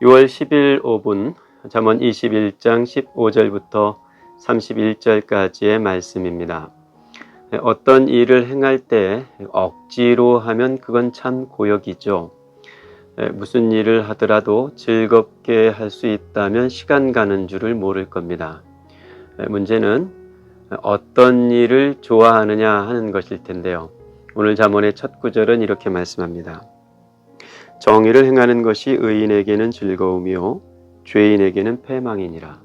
6월 10일 5분 잠언 21장 15절부터 31절까지의 말씀입니다. 어떤 일을 행할 때 억지로 하면 그건 참 고역이죠. 무슨 일을 하더라도 즐겁게 할 수 있다면 시간 가는 줄을 모를 겁니다. 문제는 어떤 일을 좋아하느냐 하는 것일 텐데요. 오늘 잠언의 첫 구절은 이렇게 말씀합니다. 정의를 행하는 것이 의인에게는 즐거움이요 죄인에게는 패망이니라.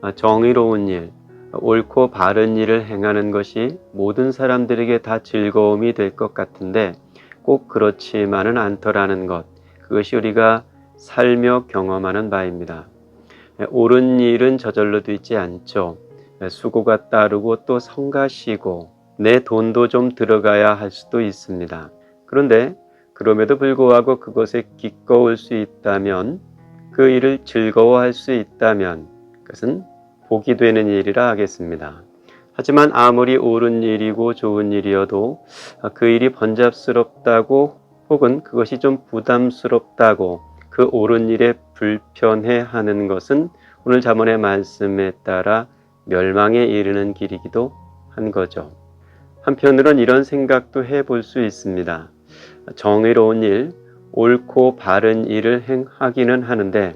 아, 정의로운 일, 옳고 바른 일을 행하는 것이 모든 사람들에게 다 즐거움이 될 것 같은데 꼭 그렇지만은 않더라는 것. 그것이 우리가 살며 경험하는 바입니다. 옳은 일은 저절로 되지 않죠. 수고가 따르고 또 성가시고 내 돈도 좀 들어가야 할 수도 있습니다. 그런데 그럼에도 불구하고 그것에 기꺼울 수 있다면 그 일을 즐거워할 수 있다면 그것은 복이 되는 일이라 하겠습니다. 하지만 아무리 옳은 일이고 좋은 일이어도 그 일이 번잡스럽다고 혹은 그것이 좀 부담스럽다고 그 옳은 일에 불편해 하는 것은 오늘 자문의 말씀에 따라 멸망에 이르는 길이기도 한 거죠. 한편으론 이런 생각도 해볼 수 있습니다. 정의로운 일, 옳고 바른 일을 행하기는 하는데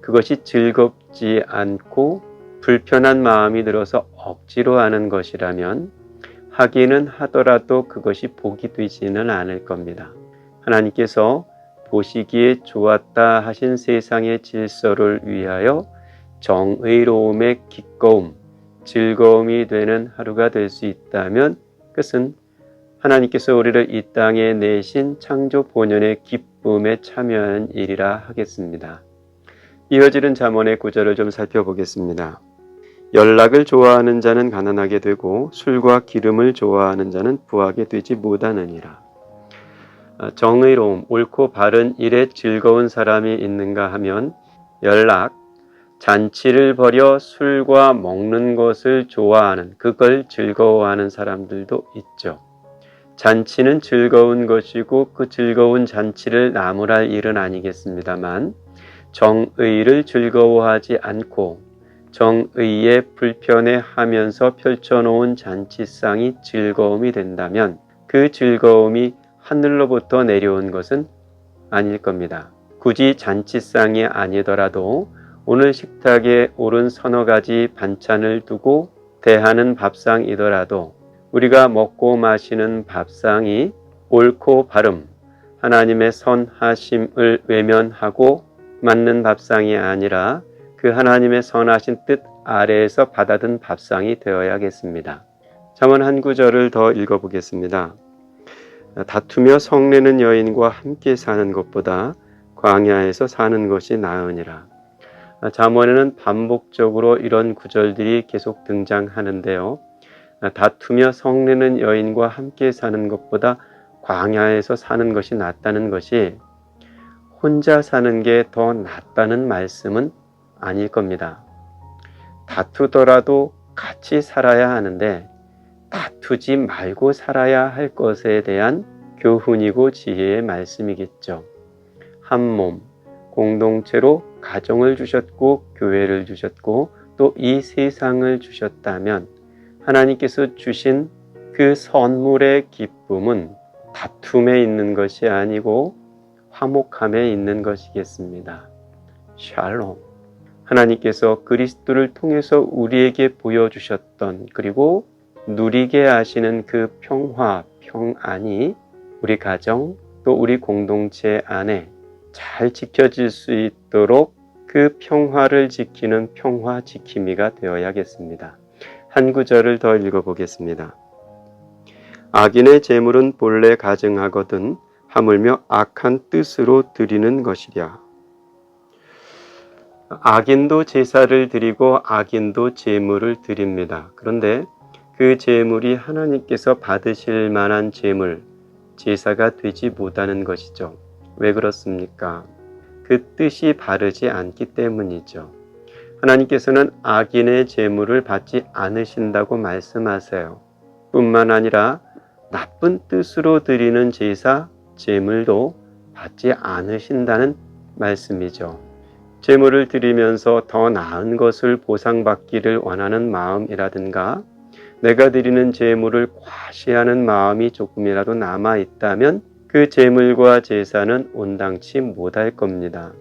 그것이 즐겁지 않고 불편한 마음이 들어서 억지로 하는 것이라면 하기는 하더라도 그것이 복이 되지는 않을 겁니다. 하나님께서 보시기에 좋았다 하신 세상의 질서를 위하여 정의로움의 기꺼움, 즐거움이 되는 하루가 될 수 있다면 그것은 하나님께서 우리를 이 땅에 내신 창조 본연의 기쁨에 참여한 일이라 하겠습니다. 이어지는 잠언의 구절을 좀 살펴보겠습니다. 연락을 좋아하는 자는 가난하게 되고 술과 기름을 좋아하는 자는 부하게 되지 못하느니라. 아, 정의로움, 옳고 바른 일에 즐거운 사람이 있는가 하면 연락, 잔치를 벌여 술과 먹는 것을 좋아하는, 그걸 즐거워하는 사람들도 있죠. 잔치는 즐거운 것이고 그 즐거운 잔치를 나무랄 일은 아니겠습니다만 정의를 즐거워하지 않고 정의에 불편해 하면서 펼쳐놓은 잔치상이 즐거움이 된다면 그 즐거움이 하늘로부터 내려온 것은 아닐 겁니다. 굳이 잔치상이 아니더라도 오늘 식탁에 오른 서너 가지 반찬을 두고 대하는 밥상이더라도 우리가 먹고 마시는 밥상이 옳고 바름, 하나님의 선하심을 외면하고 맞는 밥상이 아니라 그 하나님의 선하신 뜻 아래에서 받아든 밥상이 되어야겠습니다. 잠언 한 구절을 더 읽어보겠습니다. 다투며 성내는 여인과 함께 사는 것보다 광야에서 사는 것이 나으니라. 잠언에는 반복적으로 이런 구절들이 계속 등장하는데요. 다투며 성내는 여인과 함께 사는 것보다 광야에서 사는 것이 낫다는 것이 혼자 사는 게 더 낫다는 말씀은 아닐 겁니다. 다투더라도 같이 살아야 하는데 다투지 말고 살아야 할 것에 대한 교훈이고 지혜의 말씀이겠죠. 한 몸, 공동체로 가정을 주셨고 교회를 주셨고 또 이 세상을 주셨다면 하나님께서 주신 그 선물의 기쁨은 다툼에 있는 것이 아니고 화목함에 있는 것이겠습니다. 샬롬. 하나님께서 그리스도를 통해서 우리에게 보여주셨던 그리고 누리게 하시는 그 평화, 평안이 우리 가정 또 우리 공동체 안에 잘 지켜질 수 있도록 그 평화를 지키는 평화 지킴이가 되어야겠습니다. 한 구절을 더 읽어보겠습니다. 악인의 재물은 본래 가증하거든 하물며 악한 뜻으로 드리는 것이랴. 악인도 제사를 드리고 악인도 재물을 드립니다. 그런데 그 재물이 하나님께서 받으실 만한 재물, 제사가 되지 못하는 것이죠. 왜 그렇습니까? 그 뜻이 바르지 않기 때문이죠. 하나님께서는 악인의 재물을 받지 않으신다고 말씀하세요. 뿐만 아니라 나쁜 뜻으로 드리는 제사, 재물도 받지 않으신다는 말씀이죠. 제물을 드리면서 더 나은 것을 보상받기를 원하는 마음이라든가 내가 드리는 제물을 과시하는 마음이 조금이라도 남아 있다면 그 제물과 제사는 온당치 못할 겁니다.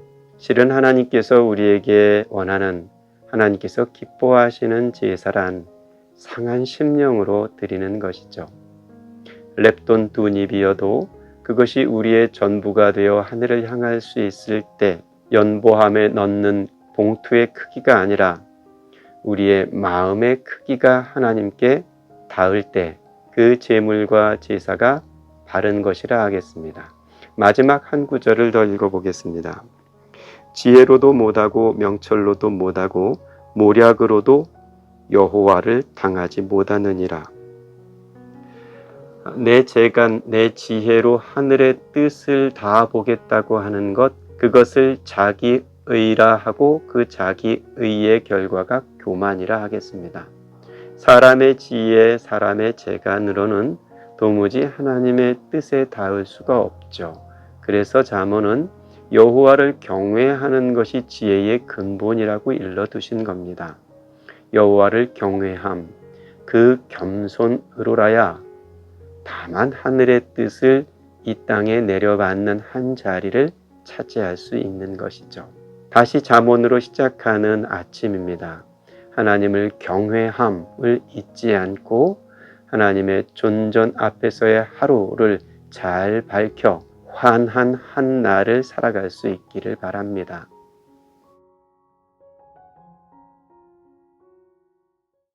실은 하나님께서 우리에게 원하는 하나님께서 기뻐하시는 제사란 상한 심령으로 드리는 것이죠. 랩돈 두 입이어도 그것이 우리의 전부가 되어 하늘을 향할 수 있을 때 연보함에 넣는 봉투의 크기가 아니라 우리의 마음의 크기가 하나님께 닿을 때 그 제물과 제사가 바른 것이라 하겠습니다. 마지막 한 구절을 더 읽어보겠습니다. 지혜로도 못하고 명철로도 못하고 모략으로도 여호와를 당하지 못하느니라. 내 재간, 내 지혜로 하늘의 뜻을 다 보겠다고 하는 것, 그것을 자기 의라 하고 그 자기 의의 결과가 교만이라 하겠습니다. 사람의 지혜, 사람의 재간으로는 도무지 하나님의 뜻에 닿을 수가 없죠. 그래서 잠언은 여호와를 경외하는 것이 지혜의 근본이라고 일러두신 겁니다. 여호와를 경외함, 그 겸손으로라야 다만 하늘의 뜻을 이 땅에 내려받는 한 자리를 차지할 수 있는 것이죠. 다시 잠언으로 시작하는 아침입니다. 하나님을 경외함을 잊지 않고 하나님의 존전 앞에서의 하루를 잘 밝혀 환한 한 날을 살아갈 수 있기를 바랍니다.